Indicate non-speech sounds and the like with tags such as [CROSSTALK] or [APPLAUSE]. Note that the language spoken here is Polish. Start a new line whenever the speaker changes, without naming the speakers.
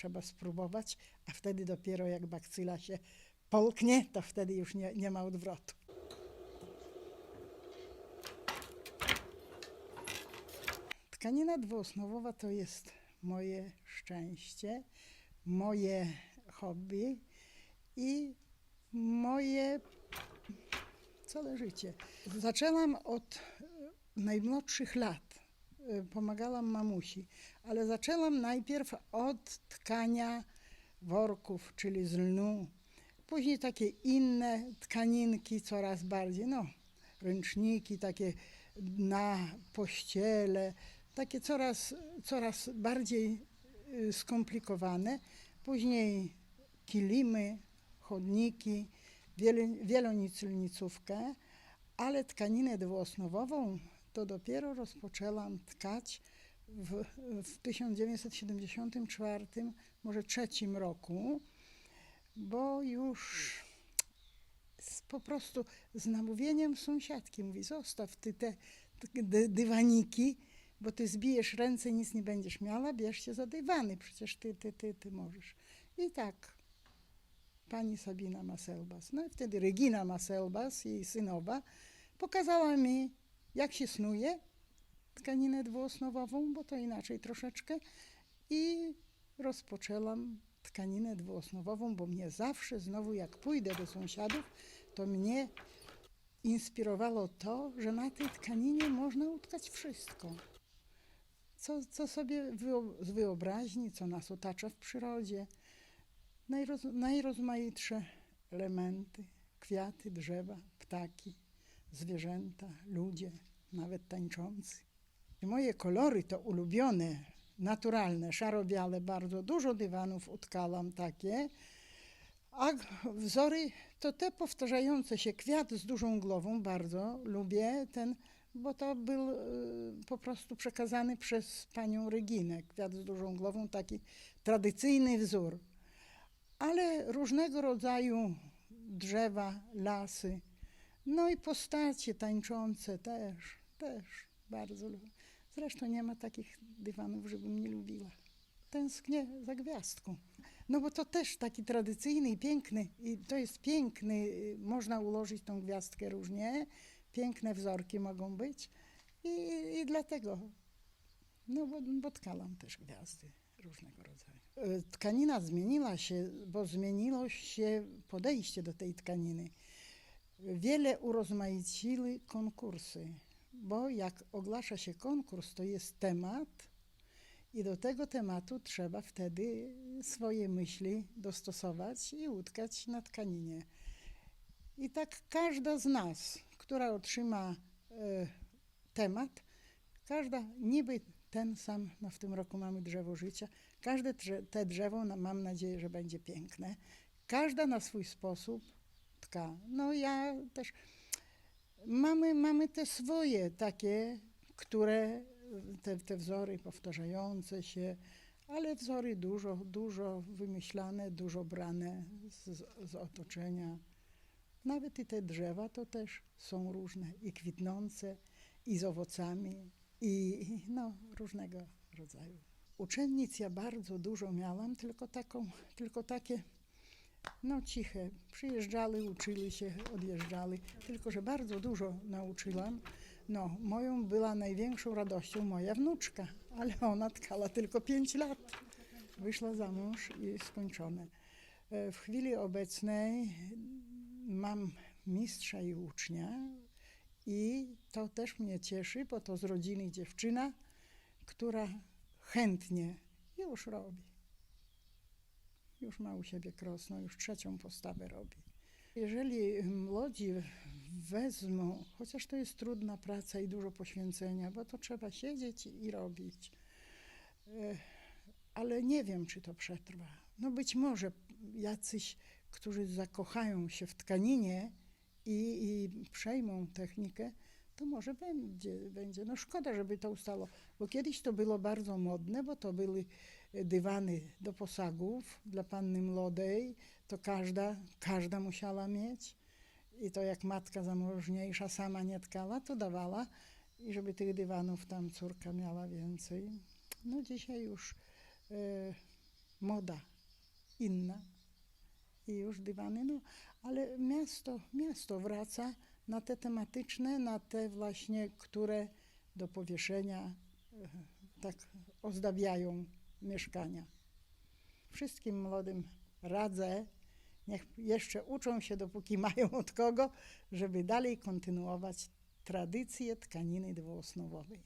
trzeba spróbować, a wtedy dopiero jak bakcyla się polknie, to wtedy już nie, nie ma odwrotu. Tkanina dwuosnowowa to jest moje szczęście, moje hobby i moje całe życie. Zaczęłam od najmłodszych lat. E, Pomagałam mamusi, ale zaczęłam najpierw od tkania worków, czyli z lnu. Później takie inne tkaninki coraz bardziej, no, ręczniki takie na pościele, takie coraz, coraz bardziej y, skomplikowane. Później kilimy, chodniki, wielonicylnicówkę, ale tkaninę dwuosnowową to dopiero rozpoczęłam tkać w, w 1974, może trzecim roku, bo już z, po prostu z namówieniem sąsiadki mówi, zostaw ty te t- dy, dywaniki, bo ty zbijesz ręce i nic nie będziesz miała, bierz się za dywany, przecież ty, ty, ty, ty możesz. I tak pani Sabina Maselbas, no i wtedy Regina Maselbas, jej synowa, pokazała mi, jak się snuje tkaninę dwuosnowową, bo to inaczej troszeczkę i rozpoczęłam tkaninę dwuosnowową, bo mnie zawsze znowu jak pójdę do sąsiadów, to mnie inspirowało to, że na tej tkaninie można utkać wszystko. Co, co sobie z wyobraźni, co nas otacza w przyrodzie. Najroz, najrozmaitsze elementy, kwiaty, drzewa, ptaki, zwierzęta, ludzie, nawet tańczący. I moje kolory to ulubione, naturalne, szaro-białe, bardzo dużo dywanów utkałam takie, a wzory to te powtarzające się, kwiat z dużą głową, bardzo lubię ten, bo to był y, po prostu przekazany przez panią Reginę, kwiat z dużą głową, taki tradycyjny wzór. Ale różnego rodzaju drzewa, lasy, no i postacie tańczące też, też bardzo lubię. Zresztą nie ma takich dywanów, żebym nie lubiła. Tęsknię za gwiazdką. No bo to też taki tradycyjny i piękny. I to jest piękny, y, można ułożyć tą gwiazdkę różnie. Piękne wzorki mogą być. I, i dlatego, no bo, bo tkalam też gwiazdy różnego rodzaju. Y, Tkanina zmieniła się, bo zmieniło się podejście do tej tkaniny. Wiele urozmaiciły konkursy, bo jak oglasza się konkurs, to jest temat i do tego tematu trzeba wtedy swoje myśli dostosować i utkać na tkaninie. I tak każda z nas, która otrzyma e, temat, każda niby ten sam, no w tym roku mamy drzewo życia, każde te drzewo, mam nadzieję, że będzie piękne. Każda na swój sposób tka. No ja też mamy, mamy te swoje takie, które te, te wzory powtarzające się, ale wzory dużo, dużo wymyślane, dużo brane z, z otoczenia. Nawet i te drzewa to też są różne, i kwitnące, i z owocami, i no, różnego rodzaju. Uczennic ja bardzo dużo miałam, tylko taką, tylko takie no ciche. Przyjeżdżały, uczyli się, odjeżdżały. Tylko, że bardzo dużo nauczyłam. No, moją była największą radością moja wnuczka, ale ona tkała tylko 5 lat. Wyszła za mąż i skończone. E, W chwili obecnej mam mistrza i ucznia i to też mnie cieszy, bo to z rodziny dziewczyna, która chętnie już robi już ma u siebie krosno, już trzecią postawę robi. Jeżeli młodzi wezmą, chociaż to jest trudna praca i dużo poświęcenia, bo to trzeba siedzieć i robić, e, ale nie wiem, czy to przetrwa. No być może jacyś, którzy zakochają się w tkaninie i, i przejmą technikę, to może będzie, będzie. No szkoda, żeby to ustało, bo kiedyś to było bardzo modne, bo to były dywany do posagów dla panny młodej, to każda, każda musiała mieć. I to jak matka zamożniejsza sama nie tkała, to dawała i żeby tych dywanów tam córka miała więcej. No dzisiaj już e, moda inna i już dywany, no, ale miasto, miasto wraca na te tematyczne, na te właśnie, które do powieszenia e, tak ozdabiają mieszkania. Wszystkim młodym radzę, niech jeszcze uczą się, dopóki [LAUGHS] mają od kogo, żeby dalej kontynuować tradycję tkaniny dwuosnowowej.